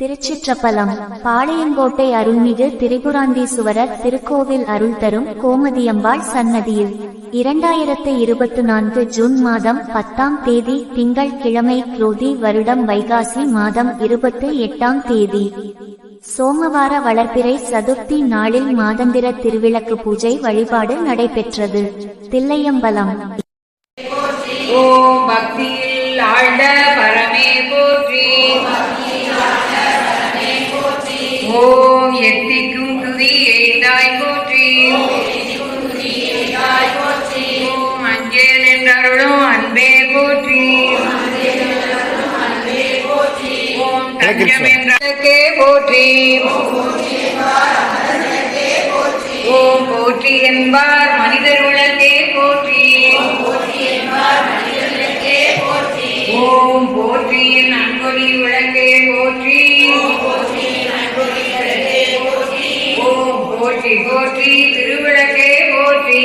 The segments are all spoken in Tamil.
திருச்சிற்றப்பலம். பாளையங்கோட்டை அருள்மிகு திரிபுராந்தீசுவரர் திருக்கோவில் அருள் தரும் கோமதியம்பாள் சன்னதியில். இரண்டாயிரத்து இருபத்து நான்கு ஜூன் மாதம் பத்தாம் தேதி திங்கள் கிழமை குரோதி வருடம் வைகாசி மாதம் இருபத்து எட்டாம் தேதி. சோமவார வளர்ப்பிறை சதுர்த்தி நாளில் மாதந்திர திருவிளக்கு பூஜை வழிபாடு நடைபெற்றது. தில்லையம்பலம். ஓம் பக்தியில் ஆழ்ந்த பரமே என்றருளும் அன்பே போற்றி. ஓம் தஞ்சம் என்றே போற்றி. ஓம் போற்றி என்பார் மனிதர் உலகே போற்றி. ஓம் போற்றி நன்கொலி விளக்கே போற்றி. ஓம் போற்றி போற்றி திருவிளக்கே போற்றி.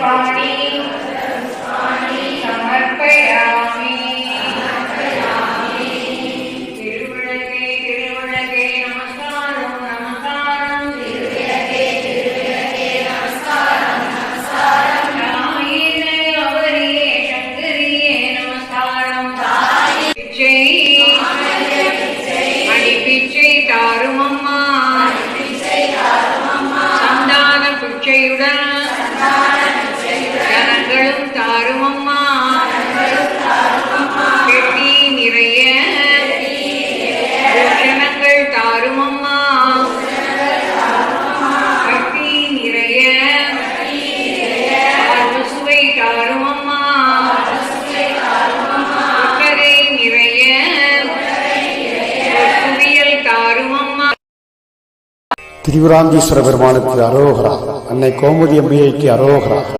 பாணி சமர்ப்பயாமி. திருவிளக்கே திருவிளக்கே நமஸ்காரம் நமஸ்காரம். தாயே அவரியே சங்கரியே நமஸ்காரம். பிச்சை. அடி பிச்சை சந்தான பிச்சையுடன். ஜனங்களும் தாரும் நிறைய. பூஷணங்கள் தாருமம்மா. கட்டி நிறைய. சுவை தாருமம்மா. அம்மா நிறைய. குவியல் தாருமம்மா. திரிபுராந்தீஸ்வர பெருமானுக்கு அரோகரா. அன்னை கோமதி அம்பிகைக்கு அரோகரா.